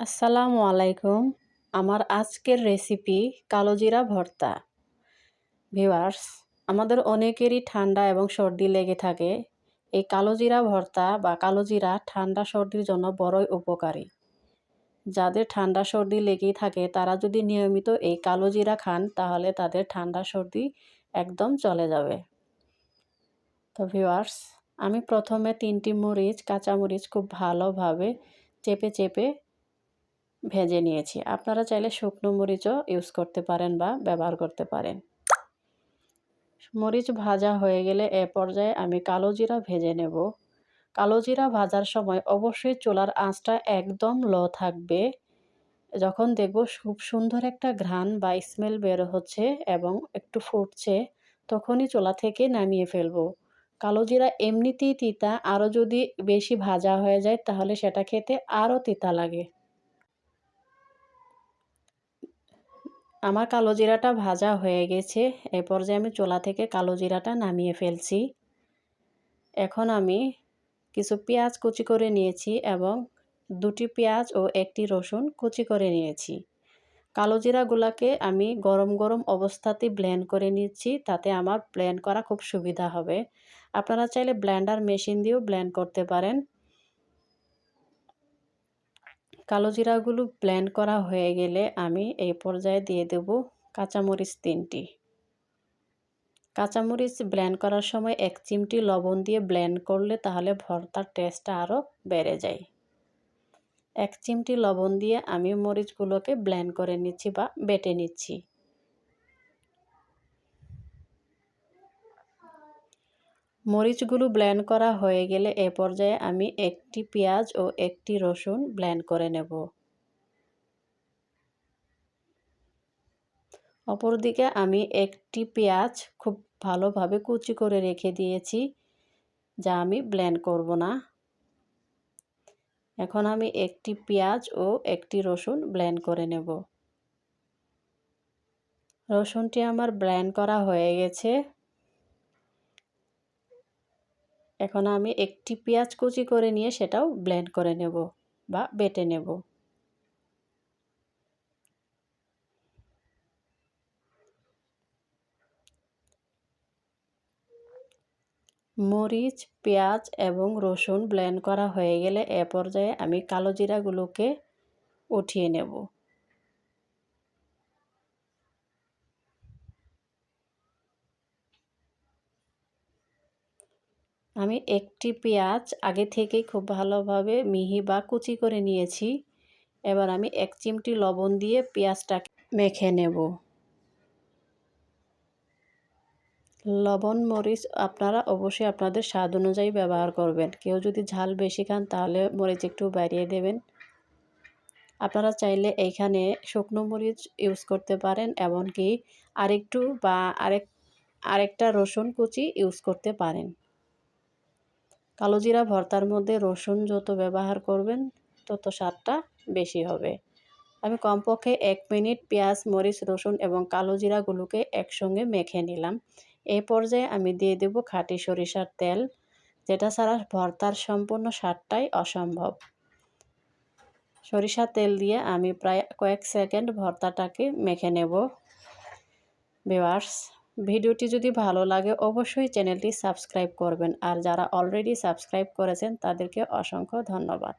আসসালামু আলাইকুম। আমার আজকের রেসিপি কালোজিরা ভর্তা। ভিওয়ার্স আমাদের অনেকেরই ঠান্ডা এবং সর্দি লেগে থাকে। এই কালোজিরা ভর্তা বা কালোজিরা ঠান্ডা সর্দির জন্য বড়ই উপকারী। যাদের ঠান্ডা সর্দি লেগেই থাকে, তারা যদি নিয়মিত এই কালোজিরা খান, তাহলে তাদের ঠান্ডা সর্দি একদম চলে যাবে। তো ভিওয়ার্স আমি প্রথমে তিনটি মরিচ, কাঁচামরিচ খুব ভালোভাবে চেপে চেপে ভেজে নিয়েছি। আপনারা চাইলে শুকনো মরিচও ইউজ করতে পারেন বা ব্যবহার করতে পারেন। মরিচ ভাজা হয়ে গেলে এ পর্যায়ে আমি কালো জিরা ভেজে নেব। কালো জিরা ভাজার সময় অবশ্যই চুলার আঁচটা একদম লো থাকবে। যখন দেখব খুব সুন্দর একটা ঘ্রাণ বা স্মেল বের হচ্ছে এবং একটু ফুটছে, তখনই চোলা থেকে নামিয়ে ফেলব। কালো জিরা এমনিতেই তিতা, আরও যদি বেশি ভাজা হয়ে যায় তাহলে সেটা খেতে আরও তিতা লাগে। আমার কালো জিরাটা ভাজা হয়ে গেছে। এ পর্যায়ে আমি চোলা থেকে কালো জিরাটা নামিয়ে ফেলছি। এখন আমি কিছু পেঁয়াজ কুচি করে নিয়েছি এবং দুটি পেঁয়াজ ও একটি রসুন কুচি করে নিয়েছি। কালো জিরাগুলোকে আমি গরম গরম অবস্থাতে ব্লেন্ড করে নিচ্ছি, তাতে আমার ব্লেন্ড করা খুব সুবিধা হবে। আপনারা চাইলে ব্লেন্ডার মেশিন দিয়েও ব্লেন্ড করতে পারেন। কালো জিরাগুলো ব্লেন্ড করা হয়ে গেলে আমি এই পর্যায়ে দিয়ে দেব কাঁচামরিচ তিনটি। কাঁচামরিচ ব্লেন্ড করার সময় এক চিমটি লবণ দিয়ে ব্লেন্ড করলে তাহলে ভর্তার টেস্টটা আরও বেড়ে যায়। এক চিমটি লবণ দিয়ে আমি মরিচগুলোকে ব্লেন্ড করে নিচ্ছি বা বেটে নিচ্ছি। মরিচগুলো ব্লেন্ড করা হয়ে গেলে এ পর্যায়ে আমি একটি পেঁয়াজ ও একটি রসুন ব্লেন্ড করে নেব। অপরদিকে আমি একটি পেঁয়াজ খুব ভালোভাবে কুচি করে রেখে দিয়েছি, যা আমি ব্লেন্ড করব না। এখন আমি একটি পেঁয়াজ ও একটি রসুন ব্লেন্ড করে নেব। রসুনটি আমার ব্লেন্ড করা হয়ে গেছে। এখন আমি একটি পেঁয়াজ কুচি করে নিয়ে সেটাও ব্লেন্ড করে নেব বা বেটে নেব। মরিচ, পেঁয়াজ এবং রসুন ব্লেন্ড করা হয়ে গেলে এ পর্যায়ে আমি কালো জিরাগুলোকে উঠিয়ে নেব। আমি একটি পেঁয়াজ আগে থেকেই খুব ভালোভাবে মিহি বা কুচি করে নিয়েছি। এবার আমি এক চিমটি লবণ দিয়ে পেঁয়াজটাকে মেখে নেব। লবণ, মরিচ আপনারা অবশ্যই আপনাদের স্বাদ অনুযায়ী ব্যবহার করবেন। কেউ যদি ঝাল বেশি খান তাহলে মরিচ একটু বাড়িয়ে দেবেন। আপনারা চাইলে এইখানে শুকনো মরিচ ইউজ করতে পারেন, এমনকি আরেকটু বা আরেক, আরেকটা রসুন কুচি ইউজ করতে পারেন। কালো জিরা ভর্তার মধ্যে রসুন যত ব্যবহার করবেন, তত স্বাদটা বেশি হবে। আমি কমপক্ষে এক মিনিট পেঁয়াজ, মরিচ, রসুন এবং কালো জিরাগুলোকে একসঙ্গে মেখে নিলাম। এই পর্যায়ে আমি দিয়ে দেব খাঁটি সরিষার তেল, যেটা ছাড়া ভর্তার সম্পূর্ণ স্বাদটাই অসম্ভব। সরিষার তেল দিয়ে আমি প্রায় কয়েক সেকেন্ড ভর্তাটাকে মেখে নেব। ভিওয়ার্স ভিডিওটি যদি ভালো লাগে, অবশ্যই চ্যানেলটি সাবস্ক্রাইব করবেন। আর যারা অলরেডি সাবস্ক্রাইব করেছেন, তাদেরকে অসংখ্য ধন্যবাদ।